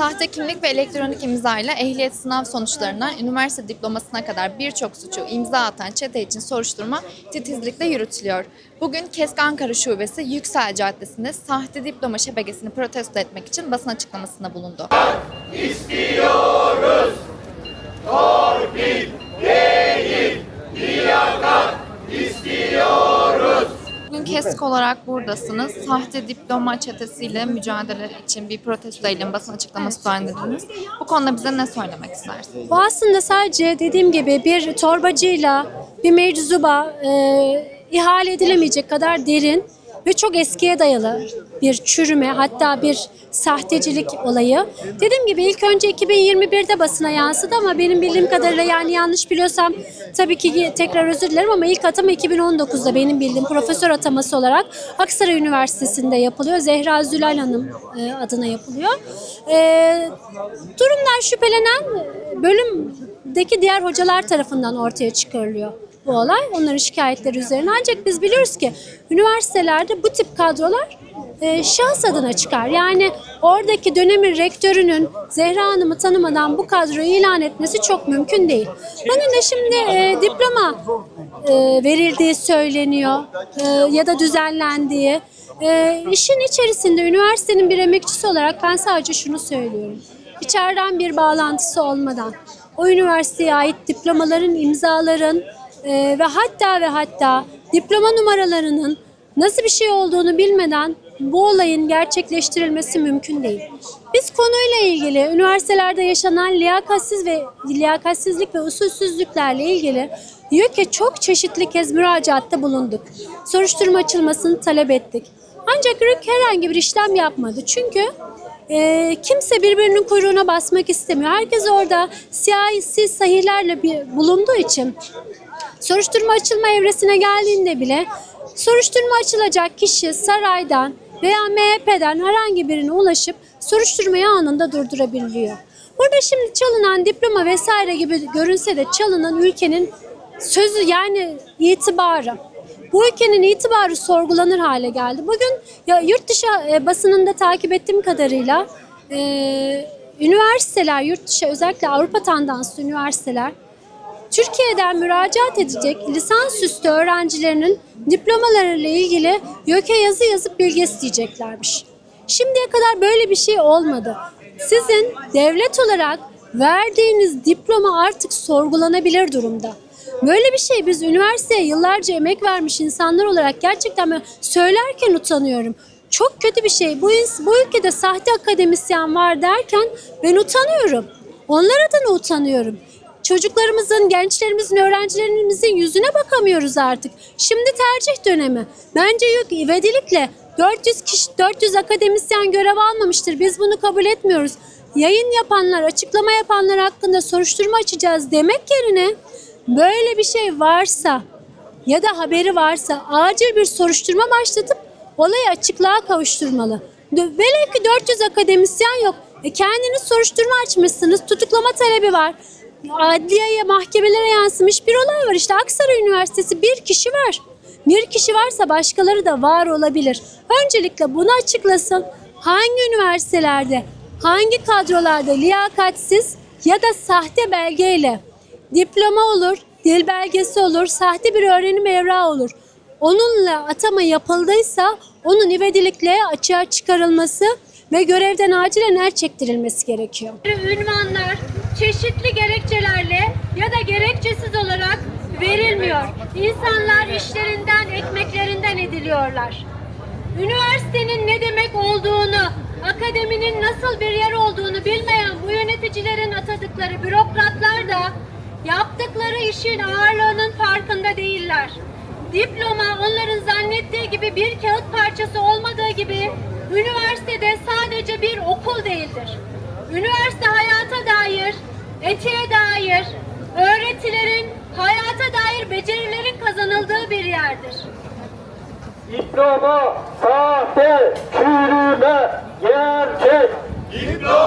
Sahte kimlik ve elektronik imza ile ehliyet sınav sonuçlarından üniversite diplomasına kadar birçok suçu imza atan çete için soruşturma titizlikle yürütülüyor. Bugün KESK Ankara Şubesi Yüksel Caddesi'nde sahte diploma şebekesini protesto etmek için basın açıklamasında bulundu. Bugün KESK olarak buradasınız. Sahte diploma çetesiyle mücadele için bir protesto eylemi basın açıklaması düzenlediniz. Bu konuda bize ne söylemek istersiniz? Bu aslında sadece dediğim gibi bir torbacıyla bir meczuba e, ihale edilemeyecek kadar derin ve çok eskiye dayalı bir çürüme hatta bir sahtecilik olayı. Dediğim gibi ilk önce 2021'de basına yansıdı ama benim bildiğim kadarıyla yani yanlış biliyorsam tabii ki tekrar özür dilerim ama ilk atama 2019'da benim bildiğim profesör ataması olarak Aksaray Üniversitesi'nde yapılıyor. Zehra Zülal Hanım e, adına yapılıyor. E, durumdan şüphelenen bölümdeki diğer hocalar tarafından ortaya çıkarılıyor bu olay. Onların şikayetleri üzerine. Ancak biz biliyoruz ki üniversitelerde bu tip kadrolar e, şahıs adına çıkar. Yani oradaki dönemin rektörünün Zehra Hanım'ı tanımadan bu kadroyu ilan etmesi çok mümkün değil. Bunun da şimdi e, diploma e, verildiği söyleniyor e, ya da düzenlendiği. E, işin içerisinde üniversitenin bir emekçisi olarak ben sadece şunu söylüyorum. İçeriden bir bağlantısı olmadan o üniversiteye ait diplomaların, imzaların e, ve hatta ve hatta diploma numaralarının nasıl bir şey olduğunu bilmeden bu olayın gerçekleştirilmesi mümkün değil. Biz konuyla ilgili üniversitelerde yaşanan liyakatsiz ve liyakatsizlik ve usulsüzlüklerle ilgili YÖK'e çok çeşitli kez müracaatta bulunduk. Soruşturma açılmasını talep ettik. Ancak YÖK herhangi bir işlem yapmadı. Çünkü e, kimse birbirinin kuyruğuna basmak istemiyor. Herkes orada siyasi sahihlerle bir bulunduğu için soruşturma açılma evresine geldiğinde bile soruşturma açılacak kişi saraydan veya MHP'den herhangi birine ulaşıp soruşturmayı anında durdurabiliyor. Burada şimdi çalınan diploma vesaire gibi görünse de çalınan ülkenin sözü yani itibarı. Bu ülkenin itibarı sorgulanır hale geldi. Bugün ya yurt dışı e, basınında takip ettiğim kadarıyla e, üniversiteler, yurt dışı özellikle Avrupa tandanslı üniversiteler Türkiye'den müracaat edecek lisansüstü öğrencilerinin diplomalarıyla ilgili YÖK'e yazı yazıp bilgi isteyeceklermiş. Şimdiye kadar böyle bir şey olmadı. Sizin devlet olarak verdiğiniz diploma artık sorgulanabilir durumda. Böyle bir şey biz üniversiteye yıllarca emek vermiş insanlar olarak gerçekten söylerken utanıyorum. Çok kötü bir şey. Bu, bu ülkede sahte akademisyen var derken ben utanıyorum. Onlar adına utanıyorum. Çocuklarımızın, gençlerimizin, öğrencilerimizin yüzüne bakamıyoruz artık. Şimdi tercih dönemi. Bence yok ivedilikle 400 kişi 400 akademisyen görev almamıştır. Biz bunu kabul etmiyoruz. Yayın yapanlar, açıklama yapanlar hakkında soruşturma açacağız demek yerine böyle bir şey varsa ya da haberi varsa acil bir soruşturma başlatıp olayı açıklığa kavuşturmalı. Velev ki 400 akademisyen yok. E kendiniz soruşturma açmışsınız, tutuklama talebi var. Adliyeye, mahkemelere yansımış bir olay var. İşte Aksaray Üniversitesi bir kişi var. Bir kişi varsa başkaları da var olabilir. Öncelikle bunu açıklasın. Hangi üniversitelerde, hangi kadrolarda liyakatsiz ya da sahte belgeyle diploma olur, dil belgesi olur, sahte bir öğrenim evrağı olur. Onunla atama yapıldıysa onun ivedilikle açığa çıkarılması ve görevden acilen er çektirilmesi gerekiyor. ünvanlar çeşitli gerekçelerle ya da gerekçesiz olarak verilmiyor. İnsanlar işlerinden, ekmeklerinden ediliyorlar. Üniversitenin ne demek olduğunu, akademinin nasıl bir yer olduğunu bilmeyen bu yöneticilerin atadıkları bürokratlar da yaptıkları işin ağırlığının farkında değiller. Diploma onların zannettiği gibi bir kağıt parçası olmadığı gibi üniversitede sadece bir okul değildir. Üniversite hayata dair, etiğe dair, öğretilerin, hayata dair becerilerin kazanıldığı bir yerdir. Diploma, sahte, çürüme, gerçek. Diploma,